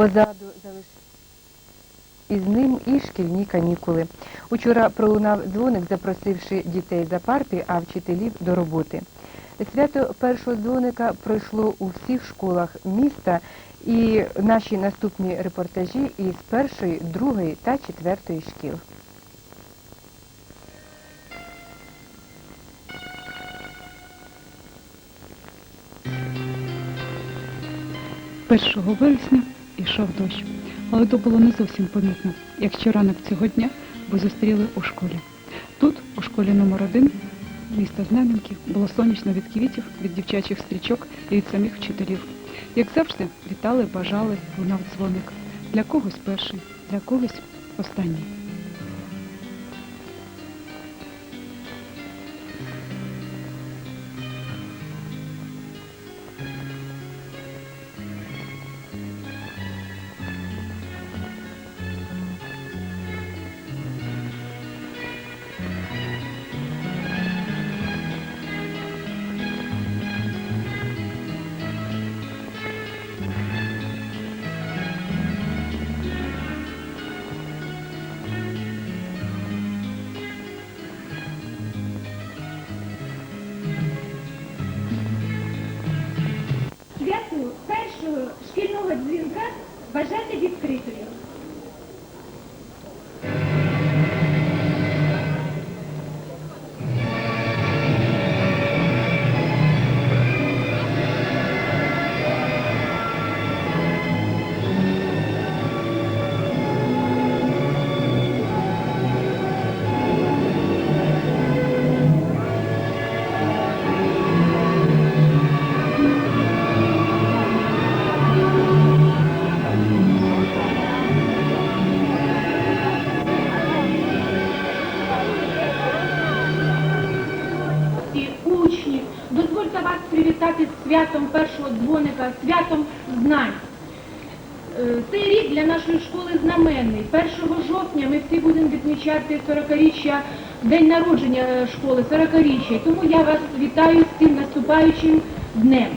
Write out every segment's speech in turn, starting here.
Позаду залишилися із ним і шкільні канікули. Учора пролунав дзвоник, запросивши дітей за парти, а вчителів до роботи. Свято першого дзвоника пройшло у всіх школах міста, і наші наступні репортажі із першої, другої та четвертої шкіл. 1 вересня йшов дощ, але то було не зовсім помітно, якщо ранок цього дня ви зустріли у школі. Тут, у школі номер 1 міста Знам'янки, було сонячно від квітів, від дівчачих стрічок і від самих вчителів. Як завжди, вітали, бажали, лунав дзвоник. Для когось перший, для когось останній. Відмічати 40-річчя, день народження е, школи, 40-річчя. Тому я вас вітаю з цим наступаючим днем.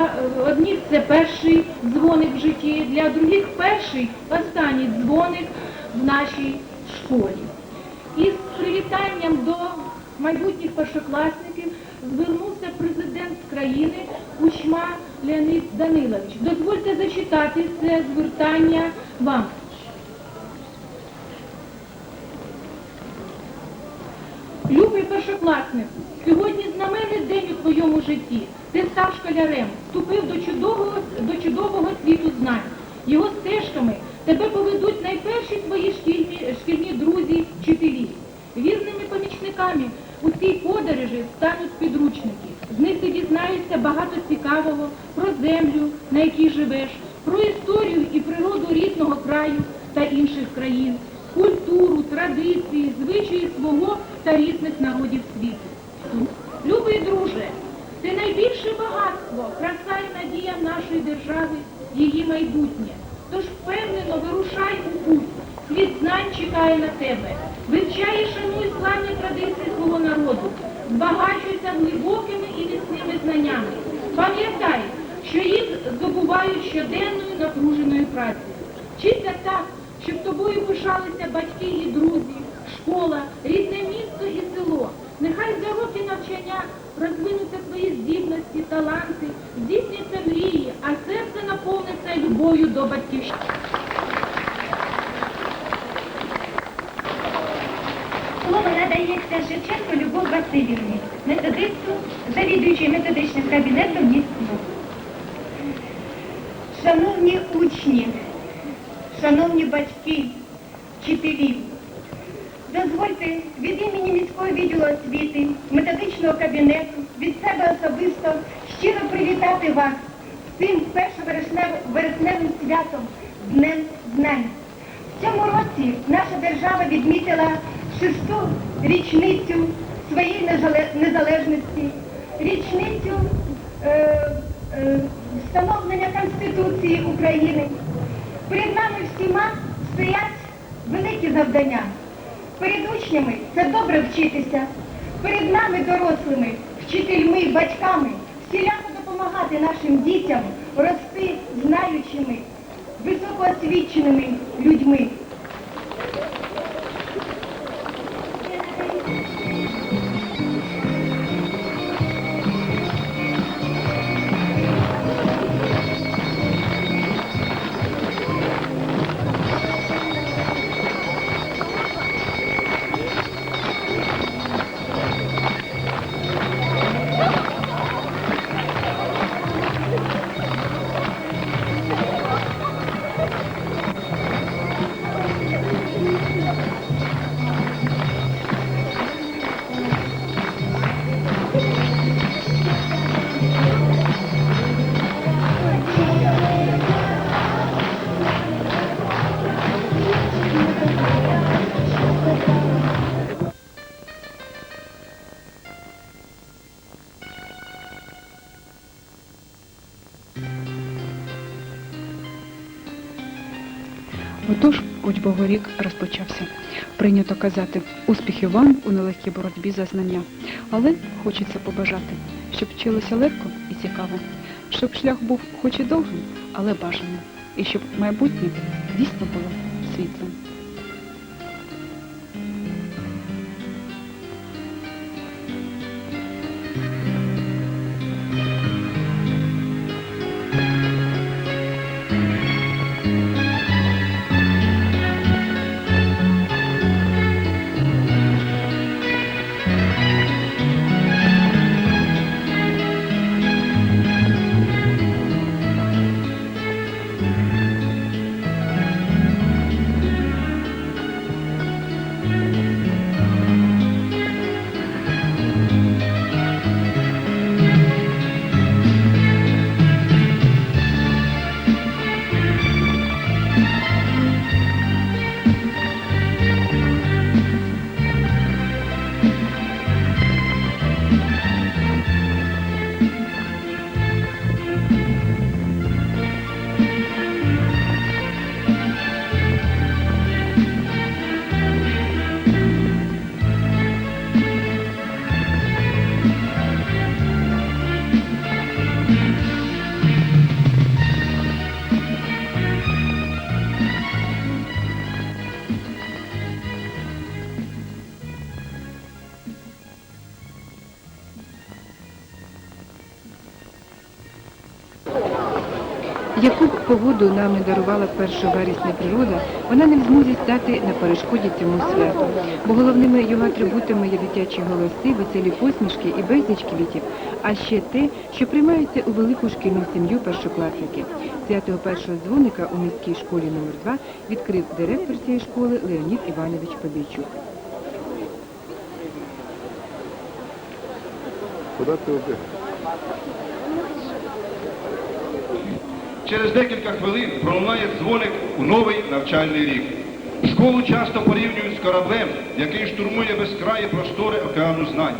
Е, Одних це перший дзвоник в житті, для других перший останній дзвоник в нашій школі. І з привітанням до майбутніх першокласників звернувся президент країни Кучма Леонід Данилович. Дозвольте зачитати це звертання вам. Любий першокласник, сьогодні знаменний день у твоєму житті. Ти став школярем, вступив до чудового, до чудового світу знань. Його стежками тебе поведуть найперші твої шкільні, шкільні друзі, вчителі. Вірними помічниками у цій подорожі стануть підручники. З них ти дізнаєшся багато цікавого про землю, на якій живеш, про історію і природу рідного краю та інших країн, культуру, традиції, звичаї свого та різних народів світу. Любий друже, ти найбільше багатство, краса і надія нашої держави, її майбутнє. Тож впевнено вирушай у путь. Світ знань чекає на тебе. Вивчай і шануй славні традиції свого народу. Збагачуйся глибокими і міцними знаннями. Пам'ятай, що їх здобувають щоденною напруженою працею. Вчися так, щоб тобою пишалися батьки і друзі, школа, рідне місто і село. Нехай за роки навчання розвинуться твої здібності, таланти, здійсняться мрії, а серце наповниться любов'ю до батьківщини. Слово надається Шевченко Любов Васильівні, методисту, завідуючій методичним кабінетом міста. Шановні учні, шановні батьки, вчителі, дозвольте від імені міського відділу освіти, методичного кабінету, від себе особисто щиро привітати вас з цим першовересневим святом Днем Знань. В цьому році наша держава відмітила шесту річницю своєї незалежності, річницю е, е, встановлення Конституції України. Перед нами всіма стоять великі завдання. Перед учнями це добре вчитися. Перед нами, дорослими, вчителями, батьками, всіляко допомагати нашим дітям рости знаючими, високоосвіченими людьми. Отож, учбовий рік розпочався. Прийнято казати успіхів вам у нелегкій боротьбі за знання. Але хочеться побажати, щоб вчилося легко і цікаво, щоб шлях був хоч і довгим, але бажаним, і щоб майбутнє дійсно було світлим. Яку б погоду нам не дарувала 1 вересня природа, вона не в змозі стати на перешкоді цьому святу. Бо головними його атрибутами є дитячі голоси, веселі посмішки і безліч квітів, а ще те, що приймаються у велику шкільну сім'ю першокласники. Свято першого дзвоника у міській школі номер 2 відкрив директор цієї школи Леонід Іванович Побійчук. Куда ти обіг? Через декілька хвилин пролунає дзвоник у новий навчальний рік. Школу часто порівнюють з кораблем, який штурмує безкраї простори океану знань.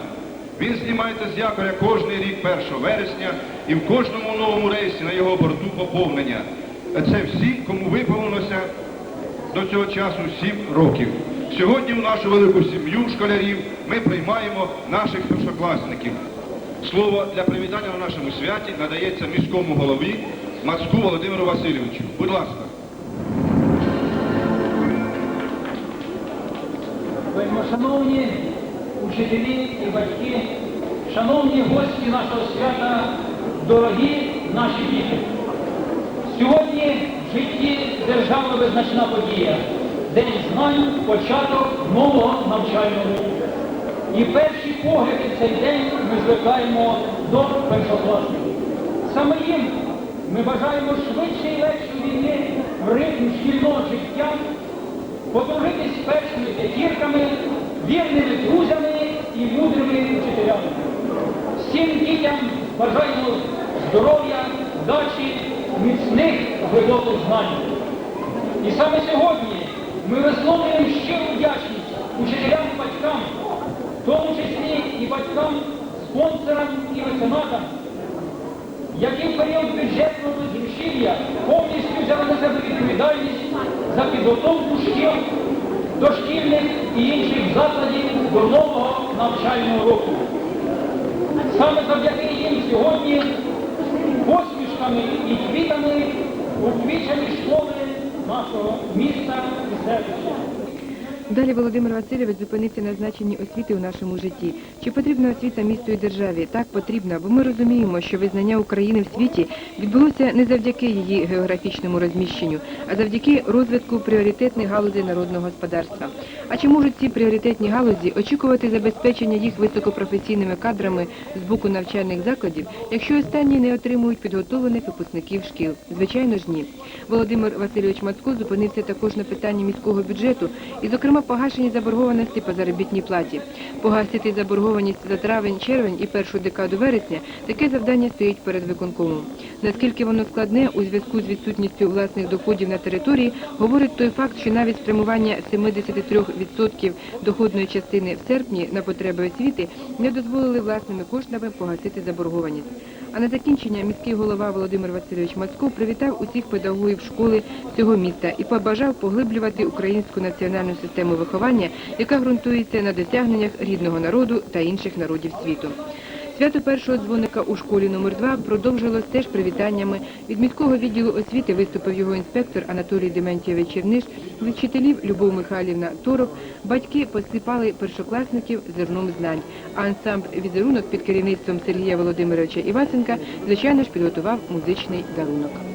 Він знімається з якоря кожний рік 1 вересня і в кожному новому рейсі на його борту поповнення. Це всі, кому виповнилося до цього часу 7 років. Сьогодні в нашу велику сім'ю школярів ми приймаємо наших першокласників. Слово для привітання на нашому святі надається міському голові Мацку Володимиру Васильовичу. Будь ласка. Шановні учителі і батьки, шановні гості нашого свята, дорогі наші діти. Сьогодні в житті державно визначна подія. День знань, початок нового навчального року. І перші погляди в цей день ми звикаємо до першокласників. Саме їм ми бажаємо швидше і легше війни в ритм шкільного життя подружитись першими п'ятірками, вірними друзями і мудрими вчителями. Всім дітям бажаємо здоров'я, вдачі, міцних глибоких знань. І саме сьогодні ми висловлюємо щиру вдячність учителям і батькам, в тому числі і батькам, спонсорам і меценатам, які в період бюджетного безгрошів'я повністю взяли на себе відповідальність за підготовку шкіл, дошкільних і інших закладів до нового навчального року. Саме завдяки їм сьогодні посмішками і квітами освічені школи нашого міста і селища. Далі Володимир Васильович зупинився на значенні освіти у нашому житті. Чи потрібна освіта місту і державі? Так, потрібна, бо ми розуміємо, що визнання України в світі відбулося не завдяки її географічному розміщенню, а завдяки розвитку пріоритетних галузей народного господарства. А чи можуть ці пріоритетні галузі очікувати забезпечення їх високопрофесійними кадрами з боку навчальних закладів, якщо останні не отримують підготовлених випускників шкіл? Звичайно ж ні. Володимир Васильович Мацко зупинився також на питанні міського бюджету і, зокрема, погашення заборгованості по заробітній платі. Погасити заборгованість за травень, червень і першу декаду вересня таке завдання стоїть перед виконкомом. Наскільки воно складне у зв'язку з відсутністю власних доходів на території, говорить той факт, що навіть спрямування 73% доходної частини в серпні на потреби освіти не дозволили власними коштами погасити заборгованість. А на закінчення міський голова Володимир Васильович Мацко привітав усіх педагогів школи цього міста і побажав поглиблювати українську національну систему виховання, яка ґрунтується на досягненнях рідного народу та інших народів світу. Свято першого дзвоника у школі номер 2 продовжилось теж привітаннями. Від міського відділу освіти виступив його інспектор Анатолій Дементьєвич Черниш, вчителів Любов Михайлівна Торок. батьки посипали першокласників зерном знань. А ансамбль візерунок під керівництвом Сергія Володимировича Івасенка, звичайно ж, підготував музичний дарунок.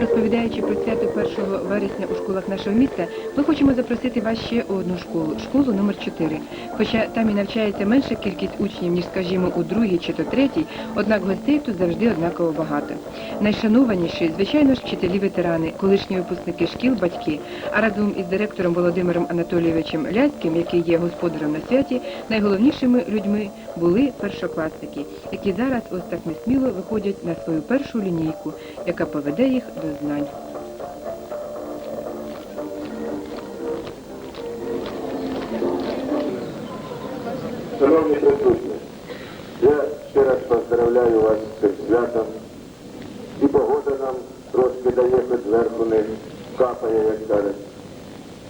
Розповідаючи про свято 1 вересня у школах нашого міста, ми хочемо запросити вас ще у одну школу, школу номер 4. Хоча там і навчається менша кількість учнів, ніж, скажімо, у другій чи то третій, однак гостей тут завжди однаково багато. Найшанованіші, звичайно ж, вчителі-ветерани, колишні випускники шкіл, батьки. А разом із директором Володимиром Анатолійовичем Ляським, який є господарем на святі, найголовнішими людьми були першокласники, які зараз ось так несміло виходять на свою першу лінійку, яка поведе їх до знань. Шановні присутні, я ще раз поздравляю вас з цим святом. І погода нам трошки дає, хоч зверху не капає, як кажуть.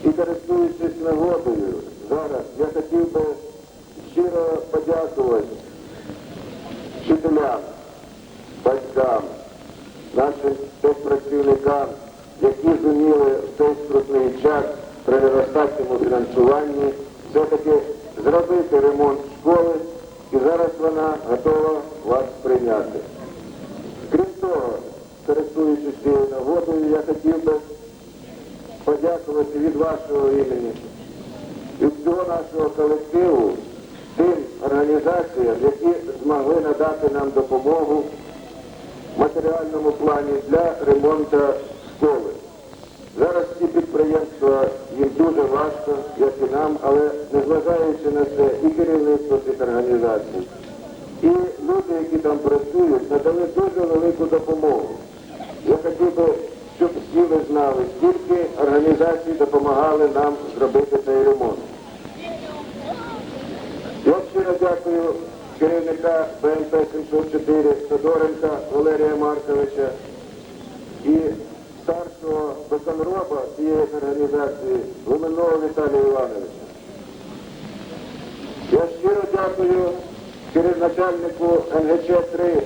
І користуючись нагодою, зараз я хотів би щиро подякувати вчителям, батькам, нашим техпрацівникам, які зуміли в цей скрутний час при недостатньому фінансуванні все-таки зробити ремонт школи, і зараз вона готова вас прийняти. Крім того, користуючись цією нагодою, я хотів би подякувати від вашого імені, від всього нашого колективу, тим організаціям, які змогли надати нам допомогу матеріальному плані для ремонту школи. Зараз ці підприємства їм дуже важко, як і нам, але незважаючи на це, і керівництво цих організацій, і люди, які там працюють, надали дуже велику допомогу. Я хотів би, щоб всі ви знали, скільки організацій допомагали нам зробити цей ремонт. Я щиро дякую керівника БНП 704 Тодоренка Валерія Марковича і старшого виконроба цієї організації Гуменного Віталія Івановича. Я щиро дякую керівначальнику НГЧ-3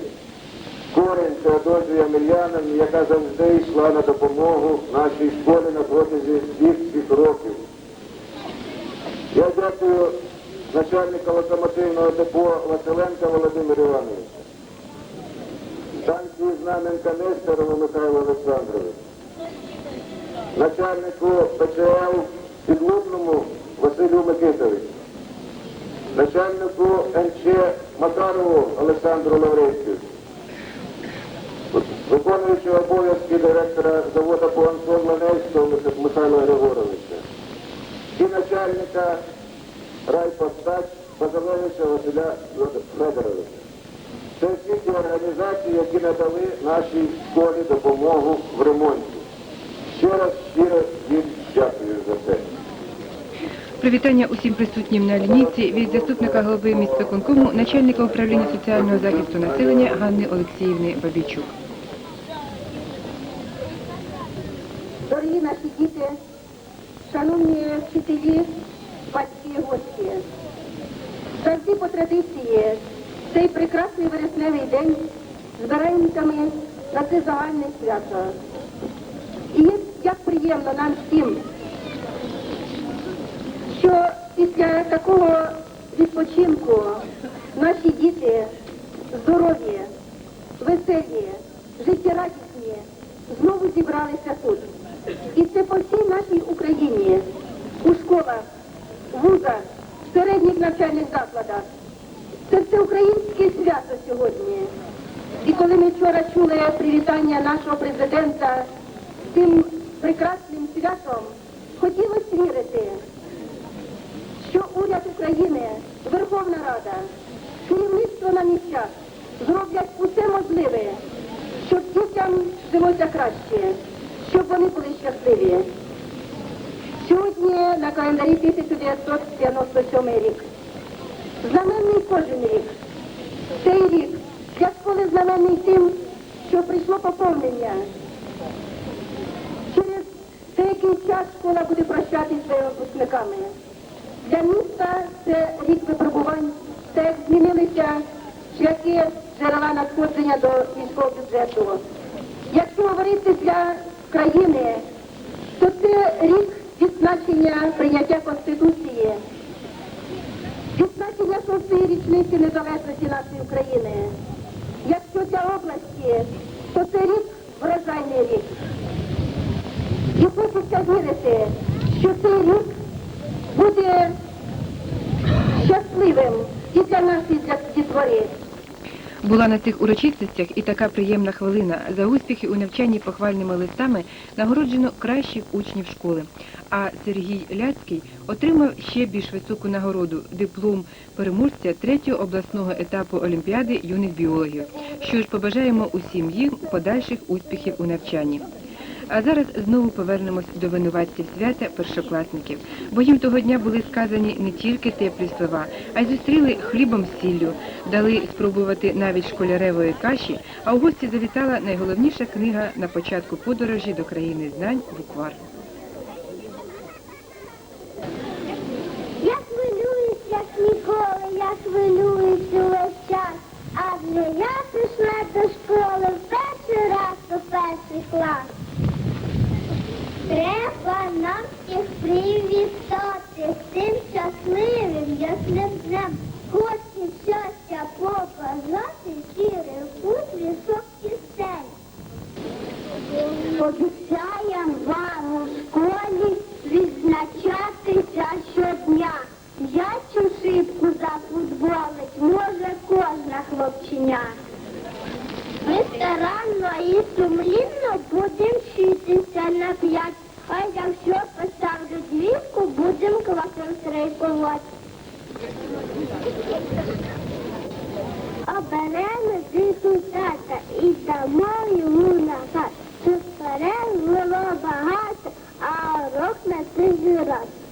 Корень Теодозію Ямельяновні, яка завжди йшла на допомогу нашій школі на протязі всіх цих років. Я дякую начальника локомотивного депо Василенка Володимира Івановича, станції Знаменка Нестерова Михайло Олександрович, начальнику ПЧЛ Підлудному Василю Микитовичу, начальнику НЧ Макарову Олександру Лаврентьевичу, виконуючого обов'язки директора заводу по Антон Ланевського Михайла Григоровича. І начальника райпостач Базалевича Василя Федоровича. Це всі ті організації, які надали нашій школі допомогу в ремонті. Ще раз щиро їм дякую за це. Привітання усім присутнім на лінійці від заступника голови міськвиконкому, начальника управління соціального захисту населення Ганни Олексіївни Бабійчук. Дорогі наші діти, шановні вчителі, батьки і гості, завжди по традиції цей прекрасний вересневий день збираємося ми на це загальне свято. І як приємно нам всім, що після такого відпочинку наші діти здорові, веселі, життєрадісні знову зібралися тут. І це по всій нашій Україні, у школах, вузах, середніх навчальних закладах. Це всеукраїнське свято сьогодні. І коли ми вчора чули привітання нашого президента з цим прекрасним святом, хотілося вірити, що уряд України, Верховна Рада, керівництво на місцях зроблять усе можливе, щоб дітям жилося краще, щоб вони були щасливі. Сьогодні на календарі 1997 рік. Знаменний кожен рік. Цей рік школи знаменний тим, що прийшло поповнення. Через деякий час школа буде прощатися з своїми випускниками. Для міста це рік випробувань, так як змінилися шляхи джерела надходження до міського бюджету. Якщо говорити для країни, то це рік відзначення прийняття Конституції, відзначення шостої річниці незалежності нашої України. Якщо для області, то це рік врожайний рік. І хочеться вірити, що цей рік буде щасливим і для нас, і для дітвори. Була на цих урочистостях і така приємна хвилина. За успіхи у навчанні похвальними листами нагороджено кращих учнів школи. А Сергій Ляцький отримав ще більш високу нагороду диплом переможця третього обласного етапу Олімпіади юних біологів. Що ж побажаємо усім їм подальших успіхів у навчанні. А зараз знову повернемось до винуватців свята першокласників, бо їм того дня були сказані не тільки теплі слова, а й зустріли хлібом з сіллю, дали спробувати навіть школяревої каші, а у гості завітала найголовніша книга на початку подорожі до країни знань Буквар. Я хвилююсь, як ніколи, я хвилююсь увесь час. Адже я прийшла до школи в перший раз у перший клас. Треба нам всіх привітати цим щасливим ясним днем. Хоче щастя показати, сірий путь вісок пісень. Обіцяєм вам у школі відзначатися щодня. Я цю шибку зафутболить може кожна хлопчиня. Ми старанно і сумлінно будемо вчитися на п'ять, а все поставлю двійку, будемо квасом трейкувати. Оберемо тата і дамо йому назад. Тут перед було багато, а урок на цей раз.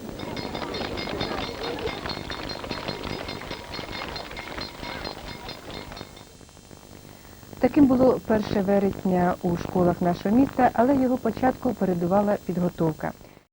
Таким було 1 вересня у школах нашого міста, але його початку передувала підготовка.